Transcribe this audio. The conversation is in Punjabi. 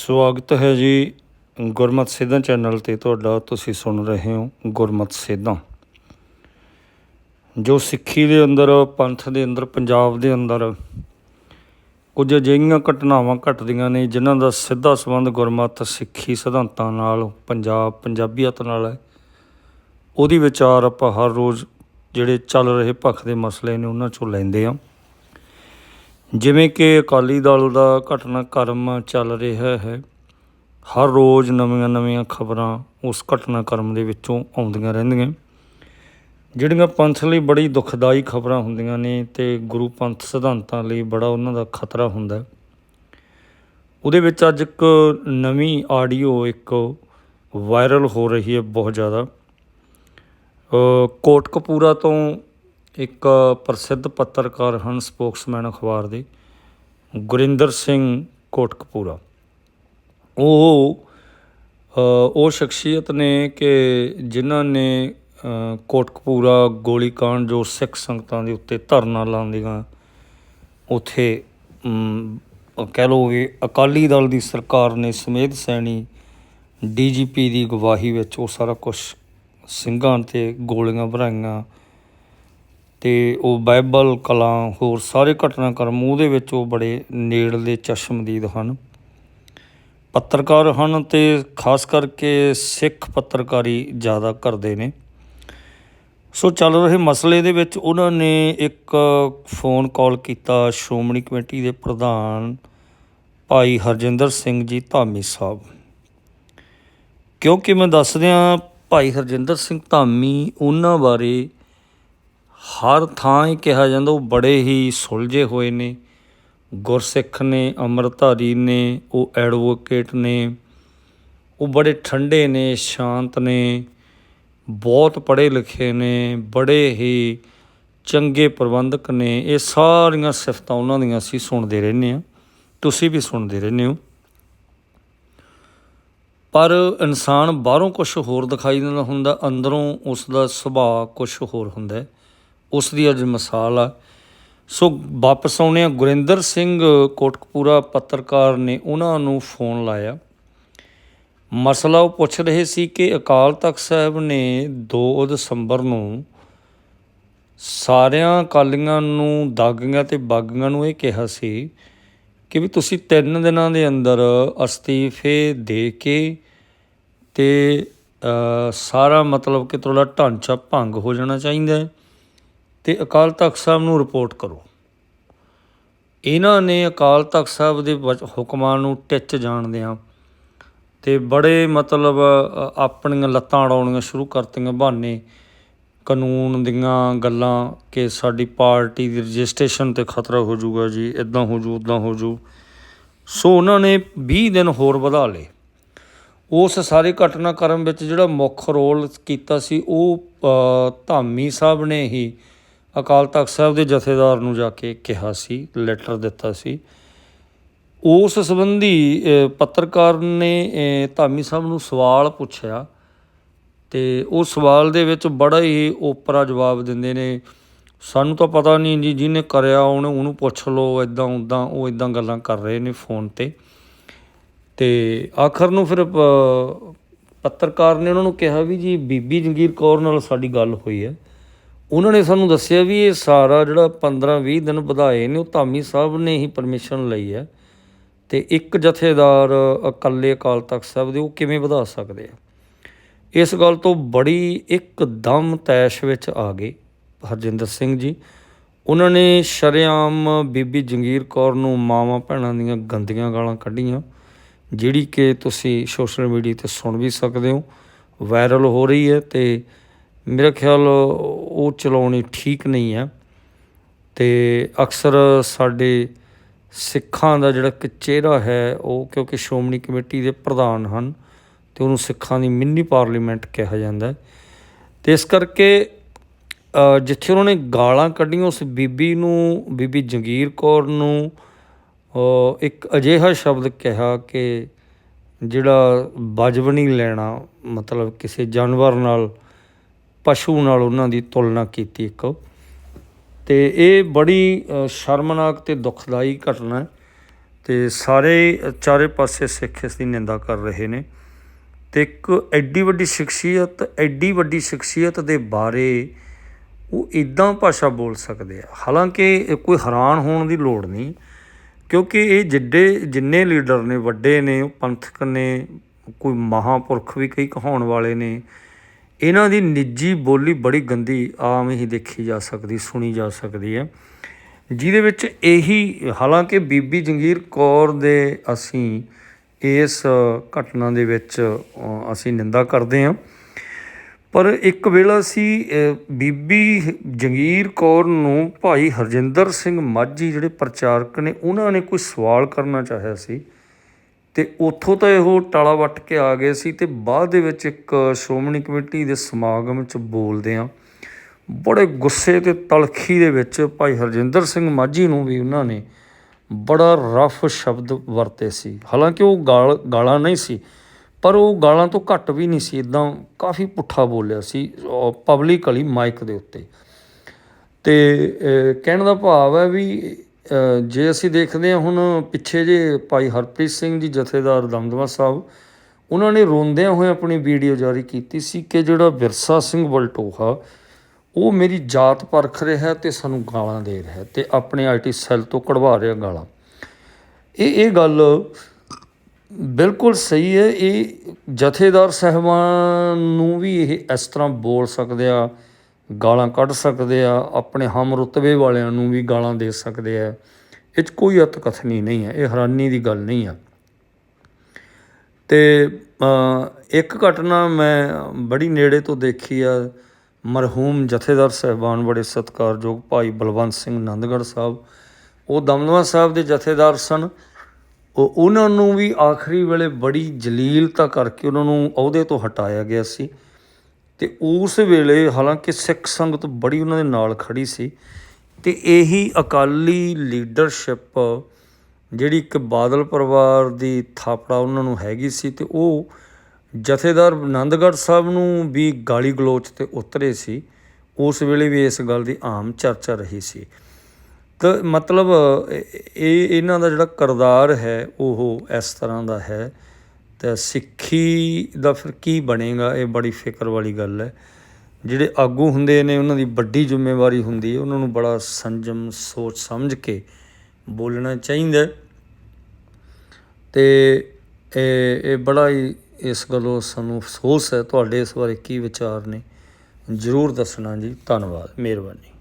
ਸਵਾਗਤ ਹੈ ਜੀ ਗੁਰਮਤ ਸੇਧਾਂ ਚੈਨਲ ਤੇ ਤੁਹਾਡਾ, ਤੁਸੀਂ ਸੁਣ ਰਹੇ ਹੋ ਗੁਰਮਤ ਸੇਧਾਂ। ਜੋ ਸਿੱਖੀ ਦੇ ਅੰਦਰ, ਪੰਥ ਦੇ ਅੰਦਰ, ਪੰਜਾਬ ਦੇ ਅੰਦਰ ਕੁਝ ਅਜਿਹੀਆਂ ਘਟਨਾਵਾਂ ਘਟਦੀਆਂ ਨੇ, ਜਿਨ੍ਹਾਂ ਦਾ ਸਿੱਧਾ ਸੰਬੰਧ ਗੁਰਮਤ ਸਿੱਖੀ ਸਿਧਾਂਤਾਂ ਨਾਲ, ਪੰਜਾਬ ਪੰਜਾਬੀਅਤ ਨਾਲ ਹੈ। ਉਹਦੀ ਵਿਚਾਰ ਆਪਾਂ ਹਰ ਰੋਜ਼ ਜਿਹੜੇ ਚੱਲ ਰਹੇ ਭਖ ਦੇ ਮਸਲੇ ਨੇ, ਉਹਨਾਂ ਚੋਂ ਲੈਂਦੇ ਆ ਜਿਵੇਂ ਕਿ ਅਕਾਲੀ ਦਲ ਦਾ ਘਟਨਾਕ੍ਰਮ ਚੱਲ ਰਿਹਾ ਹੈ, ਹਰ ਰੋਜ਼ ਨਵੀਆਂ-ਨਵੀਆਂ ਖਬਰਾਂ ਉਸ ਘਟਨਾਕ੍ਰਮ ਦੇ ਵਿੱਚੋਂ ਆਉਂਦੀਆਂ ਰਹਿੰਦੀਆਂ। ਜਿਹੜੀਆਂ ਪੰਥ ਲਈ ਬੜੀ ਦੁਖਦਾਈ ਖਬਰਾਂ ਹੁੰਦੀਆਂ ਨੇ ਤੇ ਗੁਰੂ ਪੰਥ ਸਿਧਾਂਤਾਂ ਲਈ ਬੜਾ ਉਹਨਾਂ ਦਾ ਖਤਰਾ ਹੁੰਦਾ ਉਹਦੇ ਵਿੱਚ ਅੱਜ ਇੱਕ ਨਵੀਂ ਆਡੀਓ ਇੱਕ ਵਾਇਰਲ ਹੋ ਰਹੀ ਹੈ ਬਹੁਤ ਜ਼ਿਆਦਾ। ਕੋਟਕਪੂਰਾ ਤੋਂ ਇੱਕ ਪ੍ਰਸਿੱਧ ਪੱਤਰਕਾਰ ਹਨ ਸਪੋਕਸਮੈਨ ਅਖਬਾਰ ਦੇ, ਗੁਰਿੰਦਰ ਸਿੰਘ ਕੋਟਕਪੂਰਾ। ਉਹ ਉਹ ਸ਼ਖਸੀਅਤ ਨੇ ਕਿ ਜਿਨ੍ਹਾਂ ਨੇ ਕੋਟਕਪੂਰਾ ਗੋਲੀकांड ਜੋ ਸਿੱਖ ਸੰਗਤਾਂ ਦੇ ਉੱਤੇ ਧਰਨਾ ਲਾਉਂਦੀਆਂ ਉਥੇ ਕਹਿ ਲਓ ਵੀ ਅਕਾਲੀ ਦਲ ਦੀ ਸਰਕਾਰ ਨੇ ਸਮੇਧ ਸੈਣੀ ਡੀਜੀਪੀ ਦੀ ਗਵਾਹੀ ਵਿੱਚ ਉਹ ਸਾਰਾ ਕੁਝ ਸਿੰਘਾਂ ਤੇ ਗੋਲੀਆਂ ਭਰਾਈਆਂ ਅਤੇ ਉਹ ਬਾਈਬਲ, ਕਲਾਂ, ਹੋਰ ਸਾਰੇ ਘਟਨਾਕ੍ਰਮ ਉਹਦੇ ਵਿੱਚ ਉਹ ਬੜੇ ਨੇੜਲੇ ਚਸ਼ਮਦੀਦ ਹਨ। ਪੱਤਰਕਾਰ ਹਨ ਅਤੇ ਖਾਸ ਕਰਕੇ ਸਿੱਖ ਪੱਤਰਕਾਰੀ ਜ਼ਿਆਦਾ ਕਰਦੇ ਨੇ। ਸੋ ਚੱਲ ਰਹੇ ਮਸਲੇ ਦੇ ਵਿੱਚ ਉਹਨਾਂ ਨੇ ਇੱਕ ਫੋਨ ਕਾਲ ਕੀਤਾ ਸ਼੍ਰੋਮਣੀ ਕਮੇਟੀ ਦੇ ਪ੍ਰਧਾਨ ਭਾਈ ਹਰਜਿੰਦਰ ਸਿੰਘ ਜੀ ਧਾਮੀ ਸਾਹਿਬ। ਕਿਉਂਕਿ ਮੈਂ ਦੱਸਦਿਆਂ ਭਾਈ ਹਰਜਿੰਦਰ ਸਿੰਘ ਧਾਮੀ ਉਹਨਾਂ ਬਾਰੇ ਹਰ ਥਾਂ ਹੀ ਕਿਹਾ ਜਾਂਦਾ, ਉਹ ਬੜੇ ਹੀ ਸੁਲਝੇ ਹੋਏ ਨੇ। ਗੁਰਸਿੱਖ ਨੇ, ਅੰਮ੍ਰਿਤਧਾਰੀ ਨੇ, ਉਹ ਐਡਵੋਕੇਟ ਨੇ, ਉਹ ਬੜੇ ਠੰਡੇ ਨੇ, ਸ਼ਾਂਤ ਨੇ, ਬਹੁਤ ਪੜ੍ਹੇ ਲਿਖੇ ਨੇ, ਬੜੇ ਹੀ ਚੰਗੇ ਪ੍ਰਬੰਧਕ ਨੇ। ਇਹ ਸਾਰੀਆਂ ਸਿਫਤਾਂ ਉਹਨਾਂ ਦੀਆਂ ਅਸੀਂ ਸੁਣਦੇ ਰਹਿੰਦੇ ਹਾਂ। ਤੁਸੀਂ ਵੀ ਸੁਣਦੇ ਰਹਿੰਦੇ ਹੋ। ਪਰ ਇਨਸਾਨ ਬਾਹਰੋਂ ਕੁਝ ਹੋਰ ਦਿਖਾਈ ਦਿੰਦਾ ਹੁੰਦਾ, ਅੰਦਰੋਂ ਉਸ ਦਾ ਸੁਭਾਅ ਕੁਝ ਹੋਰ ਹੁੰਦਾ ਹੈ। ਉਸ ਦੀ ਅੱਜ ਮਿਸਾਲ ਆ। ਸੋ ਵਾਪਸ ਆਉਣੇ ਆ ਗੁਰਿੰਦਰ ਸਿੰਘ ਕੋਟਕਪੂਰਾ ਪੱਤਰਕਾਰ ਨੇ ਉਹਨਾਂ ਨੂੰ ਫੋਨ ਲਾਇਆ। ਮਸਲਾ ਉਹ ਪੁੱਛ ਰਹੇ ਸੀ ਕਿ ਅਕਾਲ ਤਖਤ ਸਾਹਿਬ ਨੇ 2 ਦਸੰਬਰ ਨੂੰ ਸਾਰਿਆਂ ਅਕਾਲੀਆਂ ਨੂੰ, ਦਾਗੀਆਂ ਤੇ ਬਾਗੀਆਂ ਨੂੰ ਇਹ ਕਿਹਾ ਸੀ ਕਿ ਵੀ ਤੁਸੀਂ 3 ਦਿਨਾਂ ਦੇ ਅੰਦਰ ਅਸਤੀਫੇ ਦੇ ਕੇ ਤੇ ਸਾਰਾ ਮਤਲਬ ਕਿ ਤੁਹਾਡਾ ਢਾਂਚਾ ਭੰਗ ਹੋ ਜਾਣਾ ਚਾਹੀਦਾ ਹੈ। ਤੇ ਅਕਾਲ ਤਖਤ ਸਾਹਿਬ ਨੂੰ ਰਿਪੋਰਟ ਕਰੋ। ਇਹਨਾਂ ਨੇ ਅਕਾਲ ਤਖਤ ਸਾਹਿਬ ਦੇ ਵਚ- ਹੁਕਮਾਂ ਨੂੰ ਟਿੱਚ ਜਾਣਦਿਆਂ ਤੇ ਬੜੇ ਮਤਲਬ ਆਪਣੀਆਂ ਲੱਤਾਂ ਅੜਾਉਣੀਆਂ ਸ਼ੁਰੂ ਕਰਤੀਆਂ ਬਹਾਨੇ। ਕਾਨੂੰਨ ਦੀਆਂ ਗੱਲਾਂ ਕਿ ਸਾਡੀ ਪਾਰਟੀ ਦੀ ਰਜਿਸਟ੍ਰੇਸ਼ਨ ਤੇ ਖਤਰਾ ਹੋ ਜਾਊਗਾ ਜੀ ਇਦਾਂ ਹੋ ਜੂ ਉਦਾਂ ਹੋ ਜੂ ਸੋ ਉਹਨਾਂ ਨੇ 20 ਦਿਨ ਹੋਰ ਵਧਾ ਲਏ। ਉਸ ਸਾਰੇ ਘਟਨਾਕ੍ਰਮ ਵਿੱਚ ਜਿਹੜਾ ਮੁੱਖ ਰੋਲ ਕੀਤਾ ਸੀ, ਉਹ ਧਾਮੀ ਸਾਹਿਬ ਨੇ ਹੀ ਅਕਾਲ ਤਖਤ ਸਾਹਿਬ ਦੇ ਜਥੇਦਾਰ ਨੂੰ ਜਾ ਕੇ ਕਿਹਾ ਸੀ ਲੈਟਰ ਦਿੱਤਾ ਸੀ। ਉਸ ਸੰਬੰਧੀ ਪੱਤਰਕਾਰ ਨੇ ਧਾਮੀ ਸਾਹਿਬ ਨੂੰ ਸਵਾਲ ਪੁੱਛਿਆ ਤੇ ਉਹ ਸਵਾਲ ਦੇ ਵਿੱਚ ਬੜਾ ਹੀ ਓਪਰਾ ਜਵਾਬ ਦਿੰਦੇ ਨੇ, ਸਾਨੂੰ ਤਾਂ ਪਤਾ ਨਹੀਂ ਜੀ, ਜਿਹਨੇ ਕਰਿਆ ਉਹਨੇ ਉਹਨੂੰ ਪੁੱਛ ਲਓ ਇਦਾਂ ਉਦਾਂ ਉਹ ਇਦਾਂ ਗੱਲਾਂ ਕਰ ਰਹੇ ਨੇ ਫੋਨ ਤੇ। ਤੇ ਆਖਰ ਨੂੰ ਫਿਰ ਪੱਤਰਕਾਰ ਨੇ ਉਹਨਾਂ ਨੂੰ ਕਿਹਾ ਵੀ ਜੀ, ਬੀਬੀ ਜੰਗੀਰ ਕੌਰ ਨਾਲ ਸਾਡੀ ਗੱਲ ਹੋਈ ਹੈ। ਉਹਨਾਂ ਨੇ ਸਾਨੂੰ ਦੱਸਿਆ ਵੀ ਇਹ ਸਾਰਾ ਜਿਹੜਾ 15-20 ਦਿਨ ਵਧਾਏ ਨੇ, ਉਹ ਧਾਮੀ ਸਾਹਿਬ ਨੇ ਹੀ ਪਰਮਿਸ਼ਨ ਲਈ ਹੈ ਤੇ ਇੱਕ ਜਥੇਦਾਰ ਇਕੱਲੇ ਅਕਾਲ ਤਖਤ ਸਾਹਿਬ ਦੇ ਉਹ ਕਿਵੇਂ ਵਧਾ ਸਕਦੇ ਆ? ਇਸ ਗੱਲ ਤੋਂ ਬੜੀ ਇੱਕਦਮ ਤੈਸ਼ ਵਿੱਚ ਆ ਗਏ ਹਰਜਿੰਦਰ ਸਿੰਘ ਜੀ। ਉਹਨਾਂ ਨੇ ਸ਼ਰੇਆਮ ਬੀਬੀ ਜੰਗੀਰ ਕੌਰ ਨੂੰ ਮਾਵਾਂ ਭੈਣਾਂ ਦੀਆਂ ਗੰਦੀਆਂ ਗਾਲਾਂ ਕੱਢੀਆਂ, ਜਿਹੜੀ ਕਿ ਤੁਸੀਂ ਸੋਸ਼ਲ ਮੀਡੀਆ ਤੇ ਸੁਣ ਵੀ ਸਕਦੇ ਹੋ, ਵਾਇਰਲ ਹੋ ਰਹੀ ਹੈ ਤੇ ਮੇਰਾ ਖਿਆਲ ਉਹ ਚਲਾਉਣੀ ਠੀਕ ਨਹੀਂ ਹੈ। ਤੇ ਅਕਸਰ ਸਾਡੇ ਸਿੱਖਾਂ ਦਾ ਜਿਹੜਾ ਕਿ ਚਿਹਰਾ ਹੈ, ਉਹ ਕਿਉਂਕਿ ਸ਼੍ਰੋਮਣੀ ਕਮੇਟੀ ਦੇ ਪ੍ਰਧਾਨ ਹਨ, ਤੇ ਉਹਨੂੰ ਸਿੱਖਾਂ ਦੀ ਮਿੰਨੀ ਪਾਰਲੀਮੈਂਟ ਕਿਹਾ ਜਾਂਦਾ ਹੈ। ਤੇ ਇਸ ਕਰਕੇ ਜਿੱਥੇ ਉਹਨਾਂ ਨੇ ਗਾਲਾਂ ਕੱਢੀਆਂ, ਉਸ ਬੀਬੀ ਨੂੰ, ਬੀਬੀ ਜੰਗੀਰ ਕੌਰ ਨੂੰ ਇੱਕ ਅਜਿਹਾ ਸ਼ਬਦ ਕਿਹਾ ਕਿ ਜਿਹੜਾ ਵਜਬ ਨਹੀਂ ਲੈਣਾ, ਮਤਲਬ ਕਿਸੇ ਜਾਨਵਰ ਨਾਲ ਪਸ਼ੂ ਨਾਲ ਉਹਨਾਂ ਦੀ ਤੁਲਨਾ ਕੀਤੀ ਇੱਕ। ਤੇ ਇਹ ਬੜੀ ਸ਼ਰਮਨਾਕ ਤੇ ਦੁਖਦਾਈ ਘਟਨਾ ਹੈ ਤੇ ਸਾਰੇ ਚਾਰੇ ਪਾਸੇ ਸਿੱਖ ਇਸ ਦੀ ਨਿੰਦਾ ਕਰ ਰਹੇ ਨੇ। ਤੇ ਇੱਕ ਐਡੀ ਵੱਡੀ ਸ਼ਖਸੀਅਤ, ਐਡੀ ਵੱਡੀ ਸ਼ਖਸੀਅਤ ਦੇ ਬਾਰੇ ਉਹ ਇਦਾਂ ਭਾਸ਼ਾ ਬੋਲ ਸਕਦੇ ਆ। ਹਾਲਾਂਕਿ ਕੋਈ ਹੈਰਾਨ ਹੋਣ ਦੀ ਲੋੜ ਨਹੀਂ, ਕਿਉਂਕਿ ਇਹ ਜਿੱਡੇ, ਜਿੰਨੇ ਲੀਡਰ ਨੇ, ਵੱਡੇ ਨੇ, ਪੰਥਕ ਨੇ, ਕੋਈ ਮਹਾਪੁਰਖ ਵੀ ਕਈ ਕਹਾਉਣ ਵਾਲੇ ਨੇ ਇਹਨਾਂ ਦੀ ਨਿੱਜੀ ਬੋਲੀ ਬੜੀ ਗੰਦੀ ਆਮ ਹੀ ਦੇਖੀ ਜਾ ਸਕਦੀ, ਸੁਣੀ ਜਾ ਸਕਦੀ ਹੈ। ਜਿਹਦੇ ਵਿੱਚ ਇਹੀ, ਹਾਲਾਂਕਿ ਬੀਬੀ ਜੰਗੀਰ ਕੌਰ ਦੇ ਅਸੀਂ ਇਸ ਘਟਨਾ ਦੇ ਵਿੱਚ ਅਸੀਂ ਨਿੰਦਾ ਕਰਦੇ ਹਾਂ। ਪਰ ਇੱਕ ਵੇਲਾ ਸੀ ਬੀਬੀ ਜੰਗੀਰ ਕੌਰ ਨੂੰ ਭਾਈ ਹਰਜਿੰਦਰ ਸਿੰਘ ਮਾਝੀ ਜਿਹੜੇ ਪ੍ਰਚਾਰਕ ਨੇ, ਉਹਨਾਂ ਨੇ ਕੋਈ ਸਵਾਲ ਕਰਨਾ ਚਾਹਿਆ ਸੀ। ਤੇ ਉੱਥੋਂ ਤਾਂ ਇਹੋ ਟਾਲਾ ਵੱਟ ਕੇ ਆ ਗਏ ਸੀ ਤੇ ਬਾਅਦ ਦੇ ਵਿੱਚ ਇੱਕ ਸ਼੍ਰੋਮਣੀ ਕਮੇਟੀ ਦੇ ਸਮਾਗਮ 'ਚ ਬੋਲਦੇ ਆ ਬੜੇ ਗੁੱਸੇ ਤੇ ਤਲਖੀ ਦੇ ਵਿੱਚ ਭਾਈ ਹਰਜਿੰਦਰ ਸਿੰਘ ਮਾਝੀ ਨੂੰ ਵੀ ਉਹਨਾਂ ਨੇ ਬੜਾ ਰਫ ਸ਼ਬਦ ਵਰਤੇ ਸੀ। ਹਾਲਾਂਕਿ ਉਹ ਗਾਲ, ਗਾਲਾਂ ਨਹੀਂ ਸੀ, ਪਰ ਉਹ ਗਾਲਾਂ ਤੋਂ ਘੱਟ ਵੀ ਨਹੀਂ ਸੀ। ਇਦਾਂ ਕਾਫੀ ਪੁੱਠਾ ਬੋਲਿਆ ਸੀ ਪਬਲਿਕਲੀ ਮਾਈਕ ਦੇ ਉੱਤੇ। ਤੇ ਕਹਿਣ ਦਾ ਭਾਵ ਹੈ ਵੀ ਜੇ ਅਸੀਂ ਦੇਖਦੇ ਹਾਂ ਹੁਣ ਪਿੱਛੇ ਜੇ ਭਾਈ ਹਰਪ੍ਰੀਤ ਸਿੰਘ ਜੀ ਜਥੇਦਾਰ ਦਮਦਮਾ ਸਾਹਿਬ, ਉਹਨਾਂ ਨੇ ਰੋਂਦਿਆਂ ਹੋਏ ਆਪਣੀ ਵੀਡੀਓ ਜਾਰੀ ਕੀਤੀ ਸੀ ਕਿ ਜਿਹੜਾ ਵਿਰਸਾ ਸਿੰਘ ਬਲਟੋਹਾ ਉਹ ਮੇਰੀ ਜਾਤ ਪਰਖ ਰਿਹਾ ਹੈ ਤੇ ਸਾਨੂੰ ਗਾਲਾਂ ਦੇ ਰਿਹਾ ਹੈ ਤੇ ਆਪਣੇ ਆਈਟੀ ਸੈੱਲ ਤੋਂ ਕਢਵਾ ਰਿਹਾ ਗਾਲਾਂ। ਇਹ ਇਹ ਗੱਲ ਬਿਲਕੁਲ ਸਹੀ ਹੈ, ਇਹ ਜਥੇਦਾਰ ਸਾਹਿਬਾਨ ਨੂੰ ਵੀ ਇਹ ਇਸ ਤਰ੍ਹਾਂ ਬੋਲ ਸਕਦੇ ਆ ਗਾਲਾਂ ਕੱਢ ਸਕਦੇ ਆ, ਆਪਣੇ ਹਮ ਰੁਤਬੇ ਵਾਲਿਆਂ ਨੂੰ ਵੀ ਗਾਲਾਂ ਦੇ ਸਕਦੇ ਆ। ਇਹ 'ਚ ਕੋਈ ਅਤਕਥਨੀ ਨਹੀਂ ਹੈ, ਇਹ ਹੈਰਾਨੀ ਦੀ ਗੱਲ ਨਹੀਂ ਆ। ਤੇ ਇੱਕ ਘਟਨਾ ਮੈਂ ਬੜੀ ਨੇੜੇ ਤੋਂ ਦੇਖੀ ਆ, ਮਰਹੂਮ ਜਥੇਦਾਰ ਸਾਹਿਬਾਨ ਬੜੇ ਸਤਿਕਾਰਯੋਗ ਭਾਈ ਬਲਵੰਤ ਸਿੰਘ ਨੰਦਗੜ੍ਹ ਸਾਹਿਬ। ਉਹ ਦਮਦਮਾ ਸਾਹਿਬ ਦੇ ਜਥੇਦਾਰ ਸਨ। ਉਹ ਉਹਨਾਂ ਨੂੰ ਵੀ ਆਖਰੀ ਵੇਲੇ ਬੜੀ ਜਲੀਲਤਾ ਕਰਕੇ ਉਹਨਾਂ ਨੂੰ ਅਹੁਦੇ ਤੋਂ ਹਟਾਇਆ ਗਿਆ ਸੀ। ਤੇ ਉਸ ਵੇਲੇ ਹਾਲਾਂਕਿ ਸਿੱਖ ਸੰਗਤ ਬੜੀ ਉਹਨਾਂ ਦੇ ਨਾਲ ਖੜੀ ਸੀ ਤੇ ਇਹੀ ਅਕਾਲੀ ਲੀਡਰਸ਼ਿਪ ਜਿਹੜੀ ਇੱਕ ਬਾਦਲ ਪਰਿਵਾਰ ਦੀ ਥਾਪੜਾ ਉਹਨਾਂ ਨੂੰ ਹੈਗੀ ਸੀ ਤੇ ਉਹ ਜਥੇਦਾਰ ਆਨੰਦਗੜ੍ਹ ਸਾਹਿਬ ਨੂੰ ਵੀ ਗਾਲੀ ਗਲੋਚ ਤੇ ਉਤਰੇ ਸੀ, ਉਸ ਵੇਲੇ ਵੀ ਇਸ ਗੱਲ ਦੀ ਆਮ ਚਰਚਾ ਰਹੀ ਸੀ। ਤਾਂ ਮਤਲਬ ਇਹ ਇਹਨਾਂ ਦਾ ਜਿਹੜਾ ਕਰਦਾਰ ਹੈ, ਉਹ ਇਸ ਤਰ੍ਹਾਂ ਦਾ ਹੈ ਤਾਂ ਸਿੱਖੀ ਦਾ ਫਿਰ ਕੀ ਬਣੇਗਾ? ਇਹ ਬੜੀ ਫਿਕਰ ਵਾਲੀ ਗੱਲ ਹੈ। ਜਿਹੜੇ ਆਗੂ ਹੁੰਦੇ ਨੇ, ਉਹਨਾਂ ਦੀ ਵੱਡੀ ਜ਼ਿੰਮੇਵਾਰੀ ਹੁੰਦੀ ਹੈ। ਉਹਨਾਂ ਨੂੰ ਬੜਾ ਸੰਜਮ ਸੋਚ ਸਮਝ ਕੇ ਬੋਲਣਾ ਚਾਹੀਦਾ ਹੈ। ਤੇ ਇਹ ਇਹ ਬੜਾ ਹੀ ਇਸ ਗੱਲੋਂ ਸਾਨੂੰ ਅਫਸੋਸ ਹੈ। ਤੁਹਾਡੇ ਇਸ ਬਾਰੇ ਕੀ ਵਿਚਾਰ ਨੇ? ਜਰੂਰ ਦੱਸਣਾ ਜੀ। ਧੰਨਵਾਦ। ਮਿਹਰਬਾਨੀ।